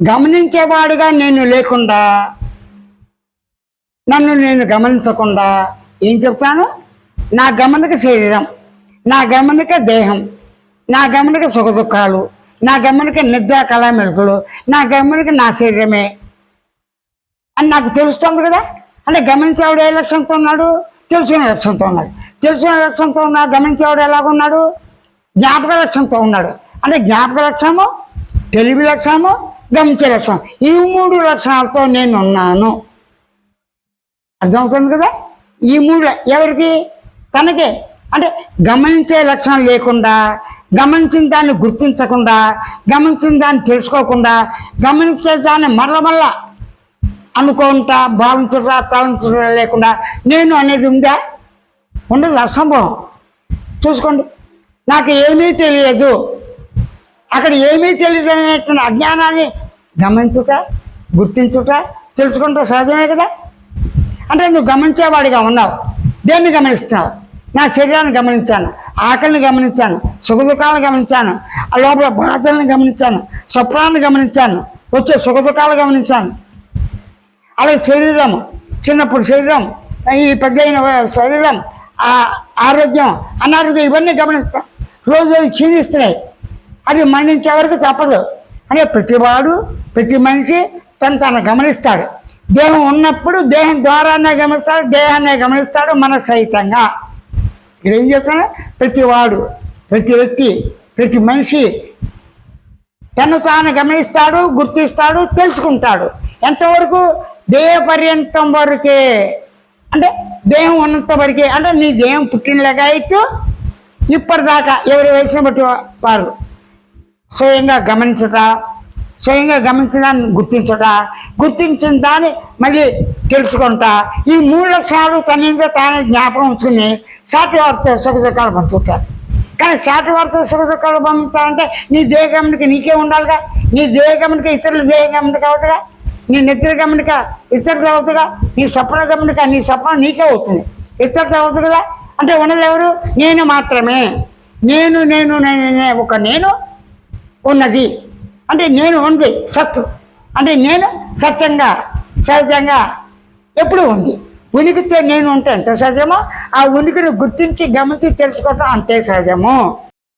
గమనించేవాడుగా నేను లేకుండా నన్ను నేను గమనించకుండా ఏం చెప్తాను? నా గమనిక శరీరం నా గమనిక దేహం నా గమనిక సుఖ దుఃఖాలు నా గమనిక నిద్ర కళా మెరుకులు నా గమనిక నా శరీరమే అని నాకు తెలుస్తుంది కదా? అంటే గమనించేవాడు ఏ లక్ష్యంతో ఉన్నాడు? తెలుసుకునే లక్ష్యంతో ఉన్నాడు. తెలుసుకునే లక్ష్యంతో ఉన్న గమనించేవాడు ఎలాగున్నాడు జ్ఞాపక లక్ష్యంతో ఉన్నాడు. అంటే జ్ఞాపక లక్ష్యము తెలివి లక్ష్యము గమనించే లక్ష్యం ఈ మూడు లక్షణాలతో నేను ఉన్నాను అర్థమవుతుంది కదా? ఈ మూడు ఎవరికి? తనకే. అంటే గమనించే లక్షణం లేకుండా గమనించిన దాన్ని గుర్తించకుండా గమనించిన దాన్ని తెలుసుకోకుండా గమనించే దాన్ని మరల మళ్ళా అనుకుంటా భావించరా తలంచరా లేకుండా నేను అనేది ఉందా? ఉండదు అసంభవం. చూసుకోండి. నాకు ఏమీ తెలియదు. అక్కడ ఏమీ తెలియదు అనేటువంటి అజ్ఞానాన్ని గమనించుట గుర్తించుట తెలుసుకుంటే సహజమే కదా? అంటే నువ్వు గమనించేవాడిగా ఉన్నావు. దేన్ని గమనిస్తున్నావు? నా శరీరాన్ని గమనించాను ఆకలిని గమనించాను సుఖ దుఃఖాలను గమనించాను ఆ లోపల బాధలను గమనించాను స్వప్నాన్ని గమనించాను వచ్చే సుఖ దుఃఖాలు గమనించాను. అలాగే శరీరం చిన్నప్పుడు శరీరం ఈ పెద్ద శరీరం ఆ ఆరోగ్యం అనారోగ్యం ఇవన్నీ గమనిస్తాం. రోజు రోజు క్షీణిస్తున్నాయి. అది మరణించే వరకు తప్పదు అంటే ప్రతివాడు ప్రతి మనిషి తను తను గమనిస్తాడు. దేహం ఉన్నప్పుడు దేహం ద్వారానే గమనిస్తాడు దేహాన్ని గమనిస్తాడు మన సహితంగా ఇక్కడ ఏం చేస్తాడు? ప్రతివాడు ప్రతి వ్యక్తి ప్రతి మనిషి తను తాను గమనిస్తాడు గుర్తిస్తాడు తెలుసుకుంటాడు. ఎంతవరకు? దేహ పర్యంతం వరకే. అంటే దేహం ఉన్నంత వరకే. అంటే నీ దేహం పుట్టినలాగా అయితే ఇప్పటిదాకా ఎవరు వేసిన బట్టి వారు స్వయంగా గమనించట స్వయంగా గమనించిన దాన్ని గుర్తించట గుర్తించిన దాన్ని మళ్ళీ తెలుసుకుంటా. ఈ మూడు లక్షణాలు తన తానే జ్ఞాపకం ఉంచుకుని సాటి వారితో సుఖదుఖాలు పంచుతారు కానీ సాటి వారితో సుఖదుఖాలు పంపుతారంటే నీ దేహ గమనిక నీకే ఉండాలిగా? నీ దేహ గమనిక ఇతరుల దేహ గమనిక నీ నిద్ర గమనిక ఇతరులు అవుతుగా? నీ స్వప్న గమనిక నీ సపన నీకే అవుతుంది. ఇతరులు అవుతుంది కదా అంటే ఉన్నది ఎవరు? నేను మాత్రమే. నేను నేను నేను నేను ఒక నేను ఉన్నది. అంటే నేను ఉంది సత్తు. అంటే నేను సత్యంగా సహజంగా ఎప్పుడు ఉంది. ఉనికితే నేను ఉంటే ఎంత సహజమో ఆ ఉనికిని గుర్తించి గమనించి తెలుసుకోవటం అంతే సహజము.